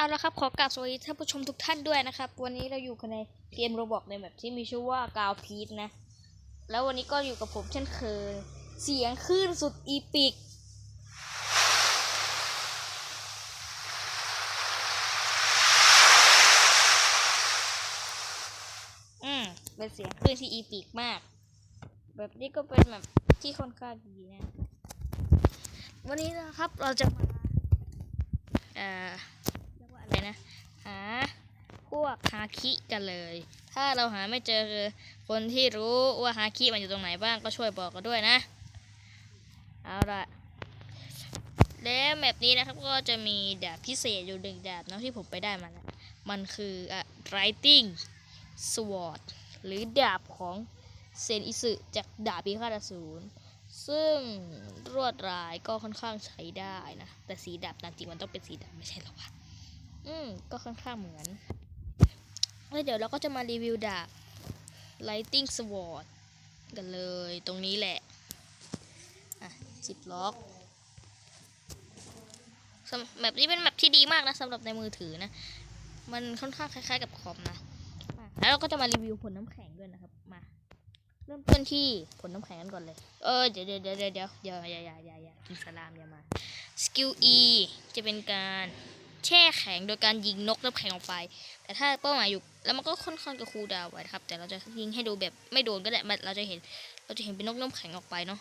เอาละครับขอกราบสวัสดีท่านผู้ชมทุกท่านด้วยนะครับ วันนี้เราอยู่กันในเกมโรบอกในแบบที่มีชื่อว่ากาวพีทนะ แล้ววันนี้ก็อยู่กับผมเช่นเคยเสียงคลื่นสุดอีปิกอืมเป็นเสียงคลื่นที่อีปิกมาก แบบนี้ก็เป็นแบบที่ค่อนข้างดีนะ วันนี้นะครับเราจะมาเอ่อ เรียกว่าอะไรนะ หาพวกฮาคิกันเลย ถ้าเราหาไม่เจอคนที่รู้ว่าฮาคิมันอยู่ตรงไหนบ้างก็ช่วยบอกกันด้วยนะ เอาละแล้วแมปนี้นะครับก็จะมีดาบพิเศษอยู่หนึ่งดาบนะที่ผมไปได้มาแล้วมันคืออะ writing sword หรือดาบของเซนอิสึจากดาบพิฆาตอสูรซึ่งรวดลายก็ค่อนข้างใช้ได้นะ แต่สีดำตามจริงมันต้องเป็นสีดำไม่ใช่หรอวะ อืมก็ค่อนข้างเหมือนแล้วเดี๋ยวเราก็จะมารีวิวดาบ Lighting Sword กันเลยตรงนี้แหละ อะจิบล็อกแบบนี้เป็นแบบที่ดีมากนะสำหรับในมือถือนะ มันค่อนข้างคล้ายๆกับคอมนะแล้วเราก็จะมารีวิวผลน้ำแข็งด้วยนะครับ มา เริ่มต้นที่ผลน้ำแข็งกันก่อนเลย เออเดี๋ยวเดี๋ยวเดี๋ยวเดี๋ยวเดี๋ยวอย่าอย่าอย่าอย่าอย่ากินสลามอย่ามา สกิล E จะเป็นการ แช่แข็งโดยการยิงนกน้ำแข็งออกไป แต่ถ้าเป้าหมายอยู่แล้วมันก็ค่อนข้างจะคูดาวไว้ครับ แต่เราจะยิงให้ดูแบบไม่โดนก็ได้มันเราจะเห็น เราจะเห็นเป็นนกน้ำแข็งออกไปเนาะ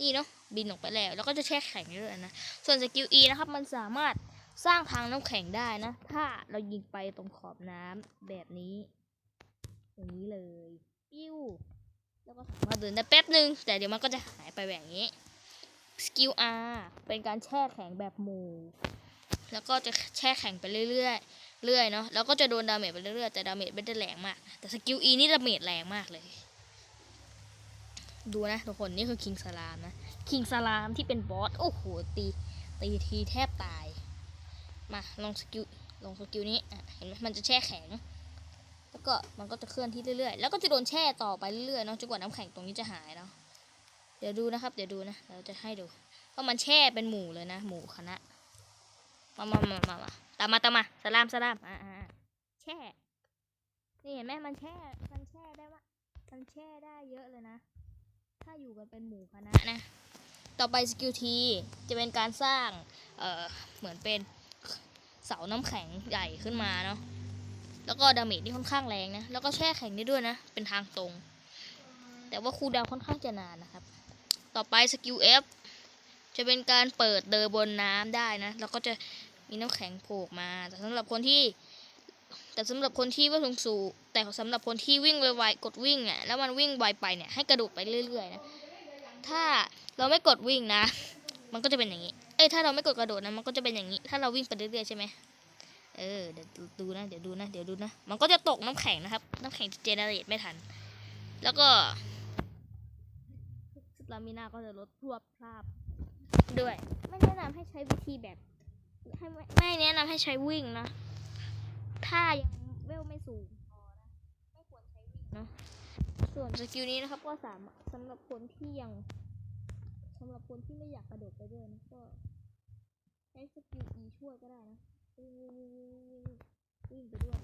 นี่เนาะบินออกไปแล้วแล้วก็จะแช่แข็งด้วยนะส่วนสกิล E นะครับมันสามารถสร้างทางน้ำแข็งได้นะ ถ้าเรายิงไปตรงขอบน้ำแบบนี้ อย่างนี้เลย ปิ้ว แล้วก็สามารถเดินได้แป๊บหนึ่งแต่เดี๋ยวมันก็จะหายไปแบบนี้ สกิล R เป็นการแช่แข็งแบบหมู่ แล้วก็จะแช่แข็งไปเรื่อยๆเรื่อยเนาะ แล้วก็จะโดนดาเมจไปเรื่อยๆ แต่ดาเมจไม่ได้แรงมาก แต่สกิล E นี่ดาเมจแรงมากเลย ดูนะทุกคน นี่คือคิงสลามนะ คิงสลามที่เป็นบอส โอ้โห ตีตีทีแทบตาย มาลองสกิล ลองสกิลนี้เห็นไหมมันจะแช่แข็ง แล้วก็มันก็จะเคลื่อนที่เรื่อยๆ แล้วก็จะโดนแช่ต่อไปเรื่อยๆ เนาะ จนกว่าน้ำแข็งตรงนี้จะหายเนาะ เดี๋ยวดูนะครับ เดี๋ยวดูนะ เราจะให้ดูเพราะมันแช่เป็นหมู่เลยนะ หมู่คณะ มามามามามาตามมาตามมาสลามสลามอ่าอ่าแช่ นี่เห็นไหมมันแช่ มันแช่ได้ว่ามันแช่ได้เยอะเลยนะ ถ้าอยู่กันเป็นหมู่คณะนะ ต่อไปสกิลทีจะเป็นการสร้าง เอ่อ เหมือนเป็นเสาน้ำแข็งใหญ่ขึ้นมาเนาะ แล้วก็ดาเมจนี่ค่อนข้างแรงนะ แล้วก็แช่แข็งได้ด้วยนะ เป็นทางตรง แต่ว่าคูดาวค่อนข้างจะนานนะครับ ต่อไปสกิล F จะเป็นการเปิดเดินบนน้ำได้นะ แล้วก็จะมีน้ำแข็งโผล่ออกมา แต่สำหรับคนที่แต่สำหรับคนที่วิ่งสูงสูงแต่สำหรับคนที่วิ่งไวๆกดวิ่งอะแล้วมันวิ่งไวไปเนี่ยให้กระโดดไปเรื่อยๆนะถ้าเราไม่กดวิ่งนะ มันก็จะเป็นอย่างนี้ เอ้ยถ้าเราไม่กดกระโดดนะมันก็จะเป็นอย่างนี้ ถ้าเราวิ่งไปเรื่อยๆใช่ไหมเออเดี๋ยวดูดูนะเดี๋ยวดูนะเดี๋ยวดูนะ มันก็จะตกน้ำแข็งนะครับ น้ำแข็งจะเจเนเรตไม่ทัน แล้วก็ สตามินาก็จะลดพรวบพลาบด้วย ไม่แนะนำให้ใช้วิธีแบบให้ไม่ไม่แนะนำให้ใช้วิ่งนะ ถ้ายังเวลไม่สูงพอนะไม่ควรใช้วิ่งเนาะส่วนสกิลนี้นะครับก็สามารถสำหรับคนที่ยังสำหรับคนที่ไม่อยากกระโดดไปด้วยนะก็ใช้สกิล E ช่วยก็ได้นะวิ่งวิ่งวิ่งวิ่งวิ่งวิ่งไปด้วย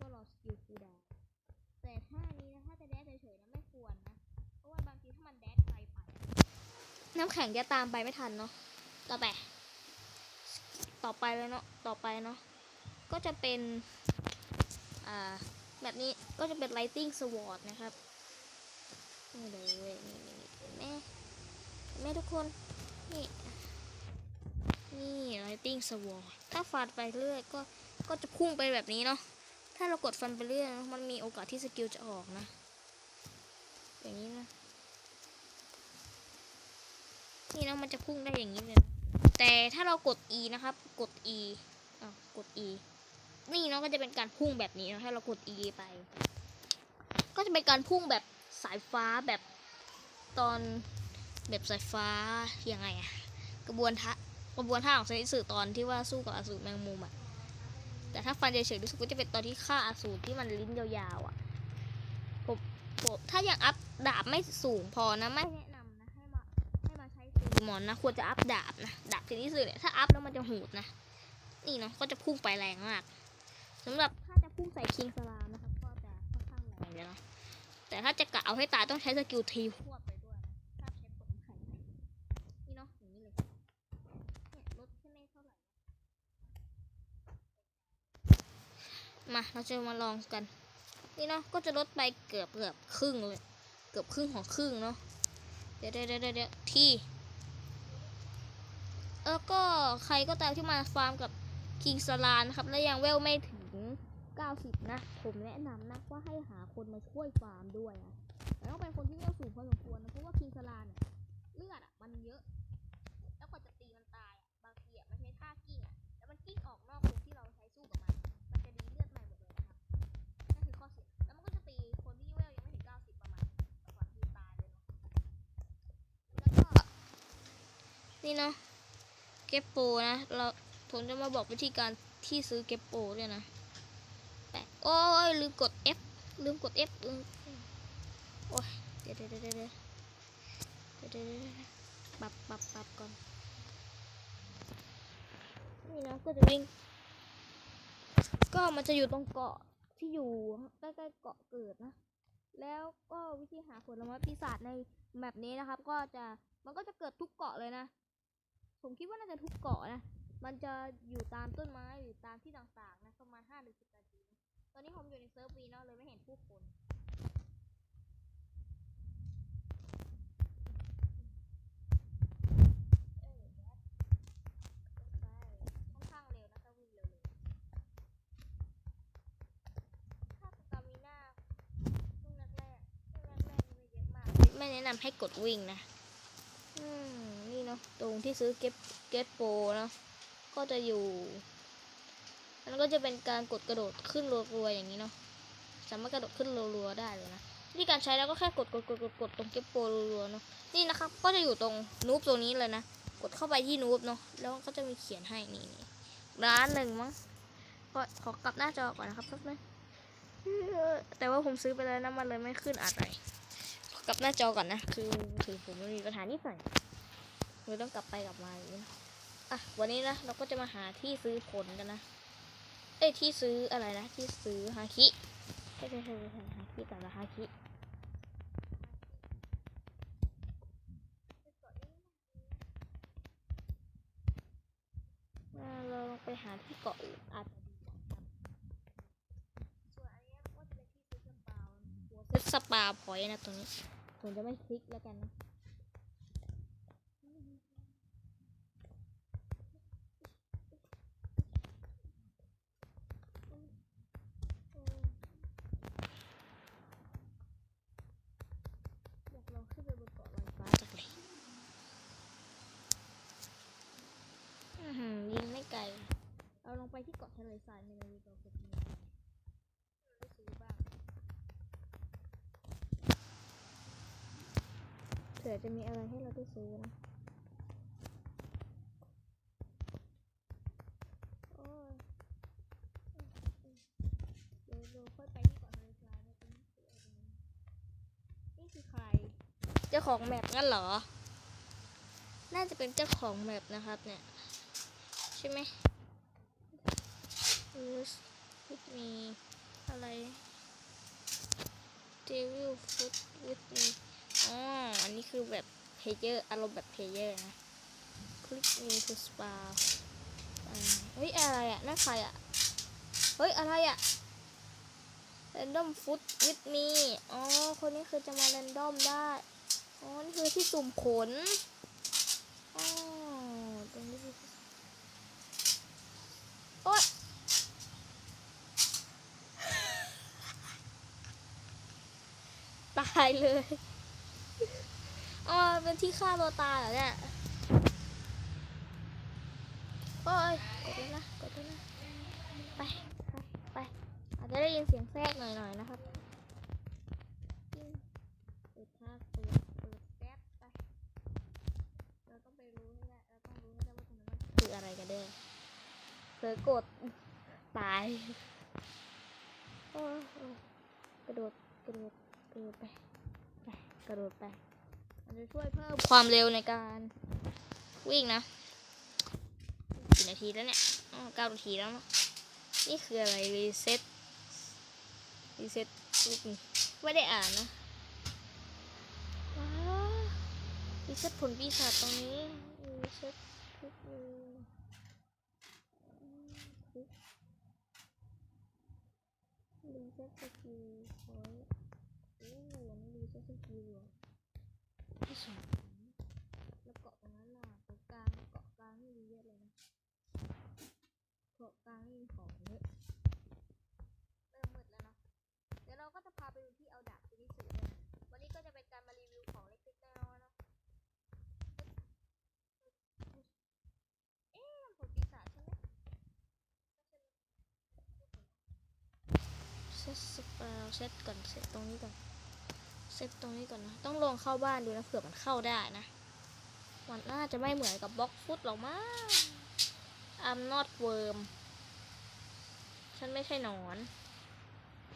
ก็รอสกิลคูลดาวน์แต่ถ้านี้นะถ้าจะแดดเฉยๆนะไม่ควรนะ เพราะว่าบางทีถ้ามันแดดไกลไปอะ น้ำแข็งจะตามไปไม่ทันเนาะ ต่อไป ต่อไปเลยเนาะ ต่อไปเนาะ ก็จะเป็น อ่า แบบนี้ ก็จะเป็น lighting sword นะครับ นี่เลยนี่นี่นี่ทุกคน นี่ นี่ lighting sword ถ้าฟันไปเรื่อยก็ ก็จะพุ่งไปแบบนี้เนาะ ถ้าเรากดฟันไปเรื่อยมันมีโอกาสที่สกิลจะออกนะ อย่างนี้นะ นี่นะมันจะพุ่งได้อย่างนี้เลย แต่ถ้าเรากด E นะครับ กด E อะกด E นี่เนาะก็จะเป็นการพุ่งแบบนี้นะถ้าเรากด E ไป ก็จะเป็นการพุ่งแบบสายฟ้าแบบตอนแบบสายฟ้ายังไงอะกระบวนท่ากระบวนท่าของเซนิสึตอนที่ว่าสู้กับอสูรแมงมุมอะแต่ถ้าฟันเฉยๆรู้สึกว่าจะเป็นตอนที่ฆ่าอสูรที่มันลิ้นยาวๆอะผมผมถ้ายังอัพดาบไม่สูงพอนะไม่แนะ มาให้มอนนะควรจะอัพดาบนะดาบเซนิสึเนี่ยถ้าอัพแล้วมันจะหูดนะ นี่เนาะก็จะพุ่งไปแรงมากสำหรับถ้าจะพุ่งใส่คิงสลามนะครับก็จะค่อนข้างแรงเลยเนาะแต่ถ้าจะกะเอาให้ตายต้องใช้สกิลทีควบไปด้วยนะถ้าใช้ผลน้ำแข็งนี่เนาะอย่างนี้เลยเนี่ยลดแค่ไม่เท่าไหร่มาเราจะมาลองกัน นี่เนาะก็จะลดไปเกือบเกือบครึ่งเลย เกือบครึ่งของครึ่งเนาะเดี๋ยวเดี๋ยวเดี๋ยวเดี๋ยวที่ แล้วก็ใครก็ตามที่มาฟาร์มกับคิงสลานนะครับ และยังเวลไม่ถึง 90 นะ ผมแนะนำนะว่าให้หาคนมาช่วยฟาร์มด้วยนะแต่ต้องเป็นคนที่เวลสูงพอสมควรนะเพราะว่าคิงสลานเนี่ยเลือดอะมันเยอะ แล้วกว่าจะตีมันตายอะบางทีอะมันใช้ท่ากิ้งอะแล้วมันกิ้งออกนอกวงที่เราใช้สู้กับมันมันจะดีเลือดใหม่หมดเลยนะครับนั่นคือข้อเสียแล้วมันก็จะตีคนที่เวลยังไม่ถึง 90 ประมาณกว่าทีตายเลยเนาะแล้วก็นี่เนาะ เก็บโปนะ เราผมจะมาบอกวิธีการที่ซื้อเก็บโปด้วยนะแปะโอ้ยลืมกด F ลืมกด F ลืมโอ้ยเดี๋ยวเดี๋ยวเดี๋ยวเดี๋ยวเดี๋ยวปรับปรับปรับก่อน นี่นะก็จะวิ่ง ก็มันจะอยู่ตรงเกาะที่อยู่ใกล้ๆเกาะเกิดนะ แล้วก็วิธีหาผลละม้ปีศาจในแบบนี้นะครับ ก็จะมันก็จะเกิดทุกเกาะเลยนะ ผมคิดว่าน่าจะทุกเกาะนะ มันจะอยู่ตามต้นไม้หรือตามที่ต่างๆนะประมาณห้าหรือสิบนาที ตอนนี้ผมอยู่ในเซิร์ฟวีเนาะเลยไม่เห็นผู้คนค่อนข้างเร็วนะถ้าวิ่งเร็วๆถ้าสตามิน่าช่วงแรกๆช่วงแรกๆนี่ไม่เยอะมากไม่แนะนำให้กดวิ่งนะ อืม นาะตรงที่ซื้อเก็บเก็บโปรเนาะก็จะอยู่มันก็จะเป็นการกดกระโดดขึ้นรัวๆอย่างนี้เนาะสามารถกระโดดขึ้นรัวๆได้เลยนะวิธีการใช้แล้วก็แค่กดกดกดกดกดตรงเก็บโปรรัวๆเนาะนี่นะครับก็จะอยู่ตรงนูบตรงนี้เลยนะกดเข้าไปที่นูบเนาะแล้วก็จะมีเขียนให้นี่ร้านหนึ่งมั้งก็ขอกลับหน้าจอก่อนนะครับแป๊บนึงแต่ว่าผมซื้อไปแล้วนะมันเลยไม่ขึ้นอะไรกลับหน้าจอก่อนนะ คือถือผมมันมีปัญหานิดหน่อย เราต้องกลับไปกลับมาอย่างนี้นะอะวันนี้นะเราก็จะมาหาที่ซื้อผลกันนะ เอ้ยที่ซื้ออะไรนะที่ซื้อฮาคิใช่ใช่ใช่ใช่ฮาคิแต่ละฮาคิอ่าเราลองไปหาที่เกาะอื่นอาจจะดีกว่าครับส่วนอันเนี้ยก็จะเป็นที่ซื้อสปาหัวเซตสปาพอยต์นะตรงนี้ผมจะไม่คลิกแล้วกันนะ อยากลองขึ้นไปบนเกาะลอยฟ้าจังเลยอื้อหือยิง ไม่ไกลเอาลงไปที่เกาะทะเลทรายในนาฬิกาเก็บเงินได้ซื้อบ้างเผื่อจะมีอะไรให้เราได้ซื้อนะโอ้ยเดี๋ยวเราค่อยไปที่เกาะทะเลทรายนะตรงนี้นี่คือใคร เจ้าของแมปงั้นเหรอ น่าจะเป็นเจ้าของแมปนะครับเนี่ย ช่ไหม Use with me อะไร Devil Foot with me อ๋อ อันนี้คือแบบเพเยอร์อารมณ์แบบเพเยอร์นะ Click me to spa อ่าเฮ้ย อะไรอะนั่นใครอะ เฮ้ย อะไรอะ Random Foot with me อ๋อ คนนี้คือจะมา Random ได้ อ๋อ นี่คือที่สุ่มขน อ๋อ ตรงนี้คือโอ๊ย ตายเลยอ๋อเป็นที่ฆ่าตัวตายเหรอเนี่ยโอ้ยกดเลยนะกดเลยนะไปไปไปอาจจะได้ยินเสียงแทรกหน่อยๆนะครับเปิดภาคเปิดเปิดแป๊บไปเราต้องไปรู้ให้ได้เราต้องรู้ให้ได้ว่าตรงนั้นมันคืออะไรกันแน่เผลอกดตายโอ้ กระโดดไปไปกระโดดไป มันจะช่วยเพิ่มความเร็วในการวิ่งนะกี่นาทีแล้วเนี่ยอ๋อเก้านาทีแล้วเนอะนี่คืออะไรรีเซ็ตรีเซ็ตรูปนี้ไม่ได้อ่านนะว้าวรีเซ็ตผลปีศาจตรงนี้รีเซ็ตรูปนี้รีเซ็ตสกิลพอยต์โอ้อันนี้รีเซ็ต สกิลเหรอที่สองแล้วเกาะตรงนั้นล่ะเกาะกลางเกาะกลางนี่มีเยอะเลยนะเกาะกลางนี่มีของเยอะเริ่มมืดแล้วเนาะเดี๋ยวเราก็จะพาไปดูที่เอาดาบไปที่สื่อเลยนะวันนี้ก็จะเป็นการมารีวิวของเล็กๆน้อยๆเนาะเอ๊ะผลปีศาจใช่ไหมเซตสเปลเซตก่อนเซตตรงนี้ก่อน เซตตรงนี้ก่อนนะ ต้องลองเข้าบ้านดูนะเผื่อมันเข้าได้นะ มันน่าจะไม่เหมือนกับบล็อกฟุตหรอกมั้ง I'm not worm ฉันไม่ใช่หนอน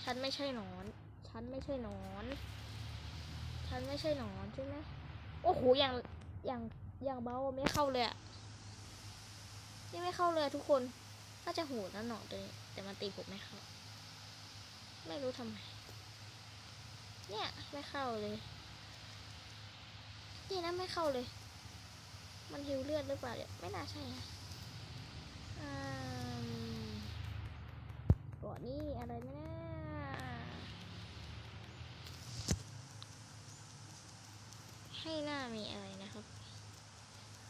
ฉันไม่ใช่หนอน ฉันไม่ใช่หนอน ฉันไม่ใช่หนอนใช่ไหมโอ้โห อย่าง อย่าง อย่างเบาไม่เข้าเลยอะนี่ไม่เข้าเลยทุกคน น่าจะโหดนะหนอนตัวนี้แต่มันตีผมไม่เข้า ไม่รู้ทำไม เนี่ยไม่เข้าเลยนี่นะไม่เข้าเลย มันหิวเลือดหรือเปล่าเนี่ยไม่น่าใช่นะเกาะนี่อะไรไหมนะให้หน้ามีอะไรนะครับ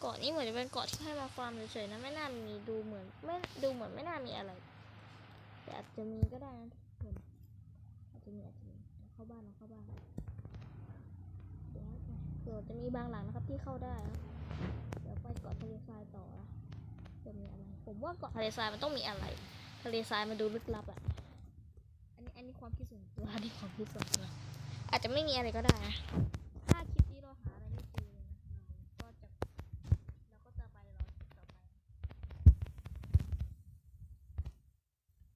เกาะนี้เหมือนจะเป็นเกาะที่ให้มาฟาร์มเฉยๆนะไม่น่ามีดูเหมือนไม่ดูเหมือนไม่น่ามีอะไรแต่อาจจะมีก็ได้นะ บ้านเราเข้าบ้านเดี๋ยวเผื่อจะมีบางหลังนะครับที่เข้าได้นะเดี๋ยวไปเกาะทะเลทรายต่อนะจะมีอะไร ผมว่าเกาะทะเลทรายมันต้องมีอะไร ทะเลทรายมันดูลึกลับอะอันนี้อันนี้ความคิดส่วนตัวอันนี้ความคิดส่วนตัวอาจจะไม่มีอะไรก็ได้นะ ถ้าคลิปนี้เราหาอะไรไม่เจอเลยนะเราก็จะเราก็จะไปรอคลิปต่อไป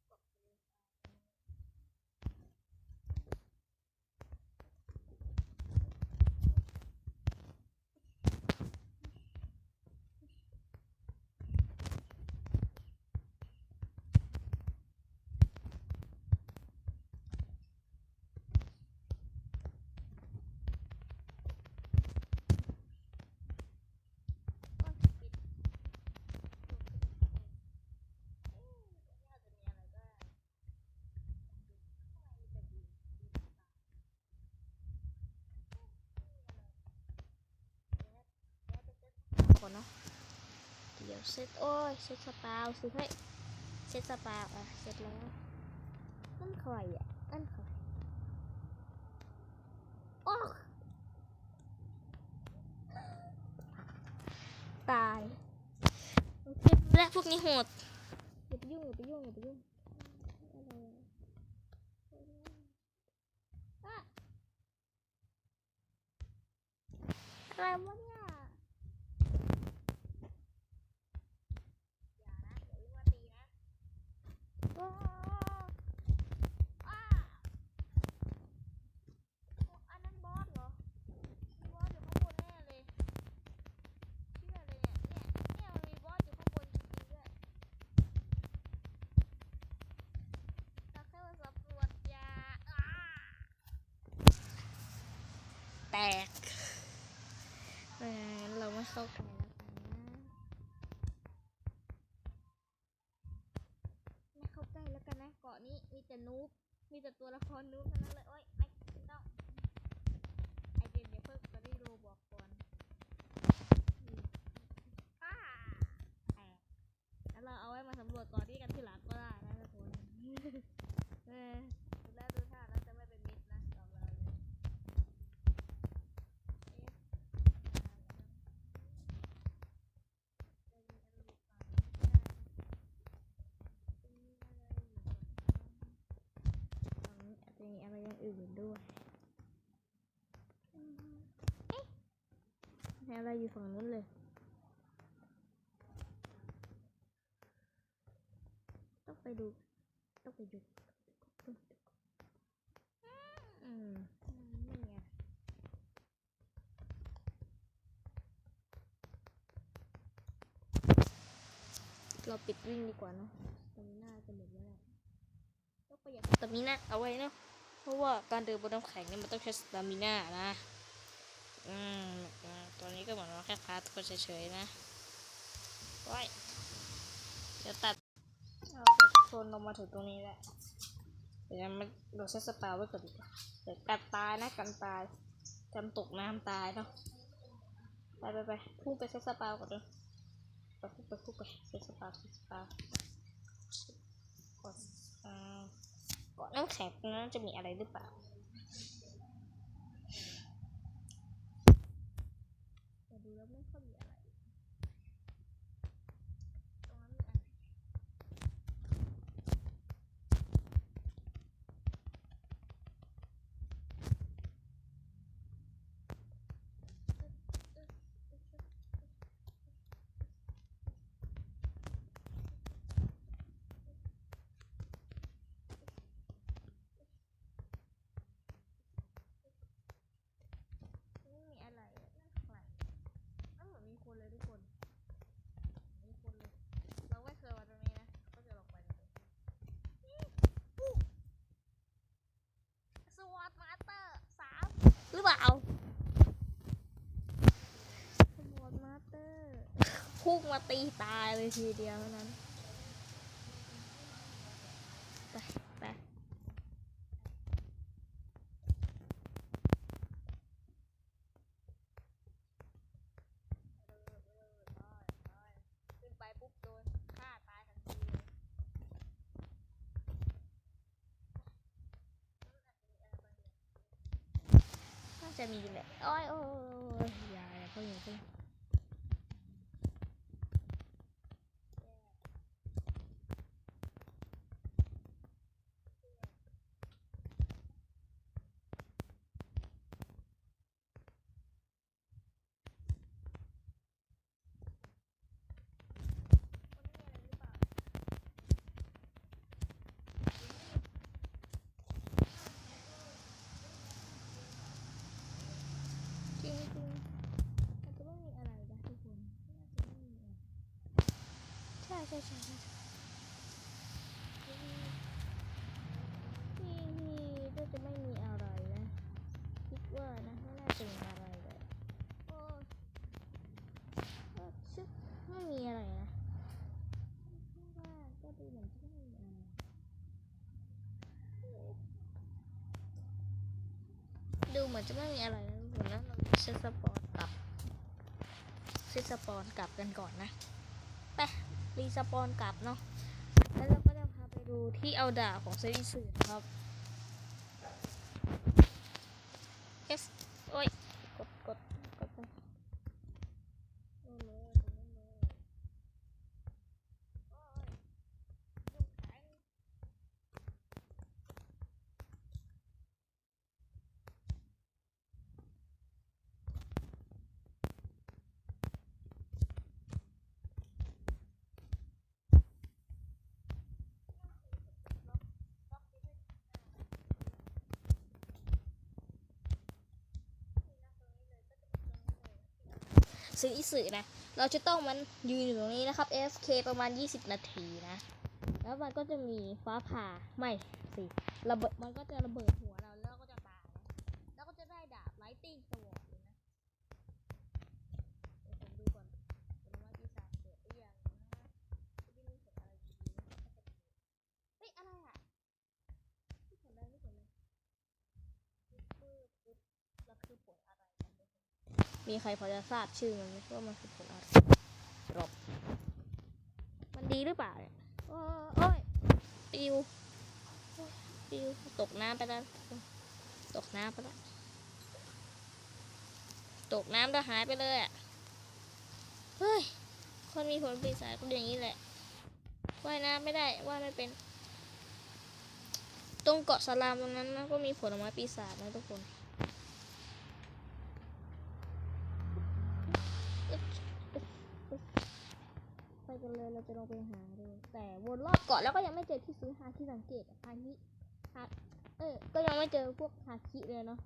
เกาะทะเลทรายก็ปิดเอ๊ะน่าจะมีอะไรก็ได้ ก่อน เนาะ เดี๋ยวเซตโอ้ยเซตสปาวสิเฮ้เซตสปาวอะเสร็จแล้วนั่นใครอะนั่นใครโอ้ตายและพวกนี้โหดอย่าไปยุ่งอย่าไปยุ่งอย่าไปยุ่งอะไรวะเนี่ย อย่านะอย่าวิ่งมาตีนะอ้าวอ้าโอ้อันนั้นบอสเหรอ บอสอยู่ข้างบนแน่เลย เชื่อเลยเนี่ย เนี่ย เนี่ยมันมีบอสอยู่ข้างบนจริงๆด้วยเราแค่มาสำรวจยาอ้าแตกเออเราไม่เข้ากันนะ ไม่เข้าใกล้แล้วกันนะ เกาะนี้มีแต่นูบมีแต่ตัวละครนูบทั้งนั้นเลยโอ้ยไม่ไม่ต้องไอเดนเดี๋ยวเพิ่งจะได้โรบอกก่อนอืมอ้าแตกแล้วเราเอาไว้มาสำรวจก่อนที่กันทีหลังก็ได้นะทุกคน เออดูแล้วดูท่าแล้วจะไม่เป็นมิตรนะกับเราเลยเอ๊ะจะมีอะไรอยู่ฝั่งนี้ก็ได้นะ ฝั่งนี้อาจจะมี อื่นด้วยเอ๊ะมีอะไรอยู่ฝั่งนู้นเลย ต้องไปดู ต้องไปดูอืมไม่ไรเราปิดวิ่งดีกว่าเนอะสตามิน่าจะหมดแล้วต้องประหยัดสตามิน่าเอาไว้เนอะ ราะว่าการเดินบนน้ำแข็งเนี่ยมันต้องใช้สตามิน่านะ อืมตอนนี้ก็เหมือนว่าแค่พาร์ทก็เฉยๆนะไว้เดี๋ยวตัดเอาโซนลงมาถึงตรงนี้แหละเดี๋ยวมันเราใช้สปาไว้ก่อนดีกว่าเดี๋ยวกันตายนะกันตายจำตกน้ำตายเนาะไปไปไปพุ่งไปใช้สปาก่อนเนอะไปพุ่งไปพุ่งไปใช้สปาใช้สปากดอ่า กาะน้ำแข็งตรงนั้นจะมีอะไรหรือเปล่าแต่ดูแล้วไม่ค่อยมีอะไร ตรงนั้นมีอะไรไม่มีอะไรอะนั่นใคร นั่นเหมือนมีคนเลยทุกคน มีคนเลย เราไม่เคยมาตรงนี้นะ ก็จะลงไปตรงนี้สวอตมาสเตอร์สามหรือเปล่าสวอตมาสเตอร์พุ่งมาตีตายเลยทีเดียวเท่านั้น ไป ไป ขึ้นไปปุ๊บโดนฆ่าตายทันทีเลยน่า จะมีแหละโอ้ยโอ้ยโอ้ยโอ้ยอย่าอย่าเพิ่งอย่าเพิ่งจริงจริงมันจะไม่มีอะไรนะทุกคนน่าจะไม่มีอะไร ใช่ใช่ใช่ใช่ที่นี่ก็จะไม่มีอะไรนะคิดว่านะไม่น่าจะมีอะไรเลยโอ้ชึ้ไม่มีอะไรนะว่าก็ดูเหมือนจะไม่มีอะไรดูเหมือนจะไม่มีอะไรนะทุกคนนะเราเซตสปอนกลับเซตสปอนกลับกันก่อนนะไป รีสปอนกลับเนาะแล้วเราก็จะพาไปดูที่เอาดาของเซริสึนครับ S อสโอ้ยกดกดกดไปโอ้เลยตรงนั้นเลยโอ้ยลูกแข็ง ซื้ออิสื่อนะ เราจะต้องมันยืนอยู่ตรงนี้นะครับ FK ประมาณ 20 นาทีนะ แล้วมันก็จะมีฟ้าผ่าไม่สิระเบิดมันก็จะระเบิดหัวเราแล้วเราก็จะตายนะ แล้วก็จะได้ดาบไลติ้งสวอร์เลยนะ เดี๋ยวผมดูก่อนเป็นว่าปีศาจเกิดหรือยังนะไม่รู้เกิดอะไรดีนะเฮ้ย อะไรอะไม่เห็นอะไรไม่เห็นเลยปึ๊บปึ๊บปึ๊บแล้วคือผลอะไรกันเนี่ย มีใครพอจะทราบชื่อมันไหมว่ามันคือผลอะไรรบมันดีหรือเปล่าเนี่ยโอ้โอ้ยปิวโอ้ยปิวตกน้ำไปแล้ว ตกน้ำไปแล้ว ตกน้ำแล้วหายไปเลยอะ เฮ้ย คนมีผลปีศาจก็อย่างนี้แหละ ว่ายน้ำไม่ได้ ว่ายไม่เป็น ตรงเกาะสลามตรงนั้นนะก็มีผลไม้ปีศาจนะทุกคน ราจะลองไปหาดู แต่วนรอบเกาะแล้วก็ยังไม่เจอที่ซื้อฮาที่สังเกตฮาคิฮาเออ ก็ยังไม่เจอพวกฮาคิเลยเนาะ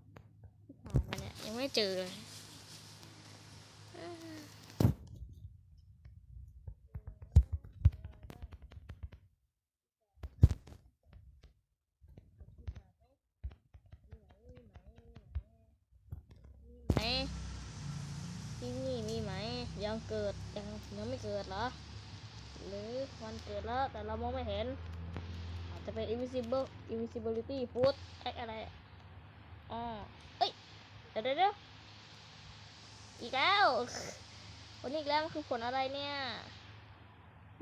ที่ผ่านมาเนี่ยยังไม่เจอเลยที่นี่มีไหมยังเกิดยังยังไม่เกิดเหรอ หรือวันเกิดแล้วแต่เรามองไม่เห็น อาจจะเป็น invisible invisibility food ไอ้อะไรอ๋อเอ้ยเดี๋ยวเดี๋ยวอีกแล้ววันนี้อีกแล้วคือผลอะไรเนี่ย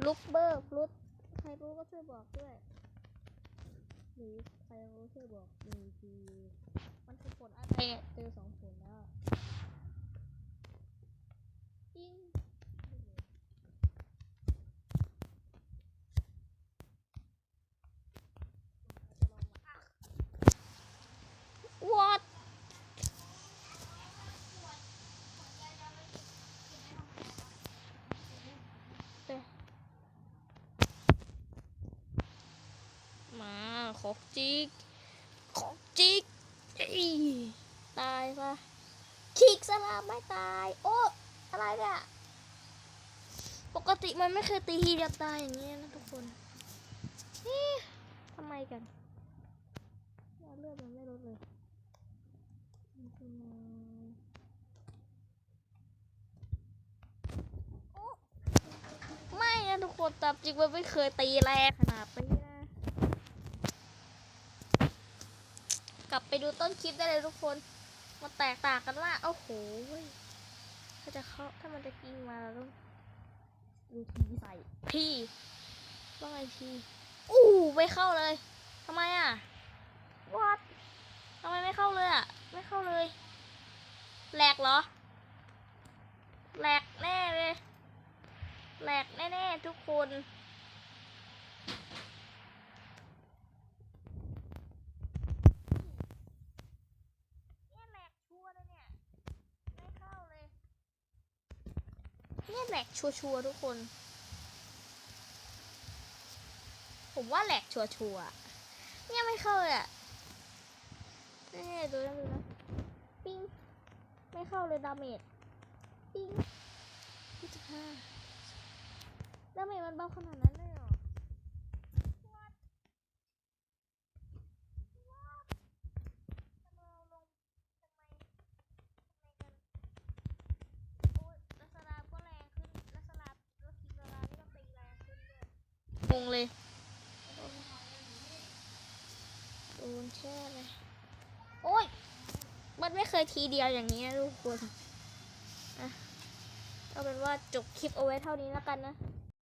ลุกเบอร์ฟลุตใครรู้ก็ช่วยบอกด้วยหรือใครรู้ช่วยบอกมีทีมันคือผลอะไรเนี่ยเจอสองผลแล้วยิง What เอ๊ะมา ขอกจิกขอกจิกตายปะคิกสลามไม่ตาย โอ้อะไรเนี่ยปกติมันไม่เคยตีทีเดียวตายอย่างเงี้ยนะทุกคนเอ๊ะทำไมกันเลือดมันไม่ลดเลยไม่นะทุกคนตามจริงมันไม่เคยตีแรงขนาดนี้นะ กลับไปดูต้นคลิปได้เลยทุกคน มันแตกต่างกันว่าโอ้โหเว้ยถ้าจะเข้าถ้ามันจะกินมาเราต้องดูทีใส่พี่ว่าไงพี่อู้ไม่เข้าเลยทำไมอะ what ทำไมไม่เข้าเลยอะ ไม่เข้าเลยแหลกเหรอแหลกแน่เลยแหลกแน่ๆทุกคนเนี่ยแหลกชัวร์เลยเนี่ย ไม่เข้าเลย เนี่ยแหลกชัวร์ทุกคน ผมว่าแหลกชัวร์เนี่ยไม่เข้าเลยอะเนี่ยดูนะดูนะปิ้งไม่เข้าเลยดาเมจปิ้งยี่สิบห้าดาเมจมันเบาขนาดนั้นเลยเหรอ What? What? ทำไมเราลงทำไมทำไมกัน โอ้ยลักษณะก็แรงขึ้นลักษณะแล้วคิงดารานี่ก็ตีแรงขึ้นด้วย งงเลยโดนแช่เลยโอ้ย มันไม่เคยทีเดียวอย่างนี้นะทุกคนอะเอาเป็นว่าจบคลิปเอาไว้เท่านี้แล้วกันนะ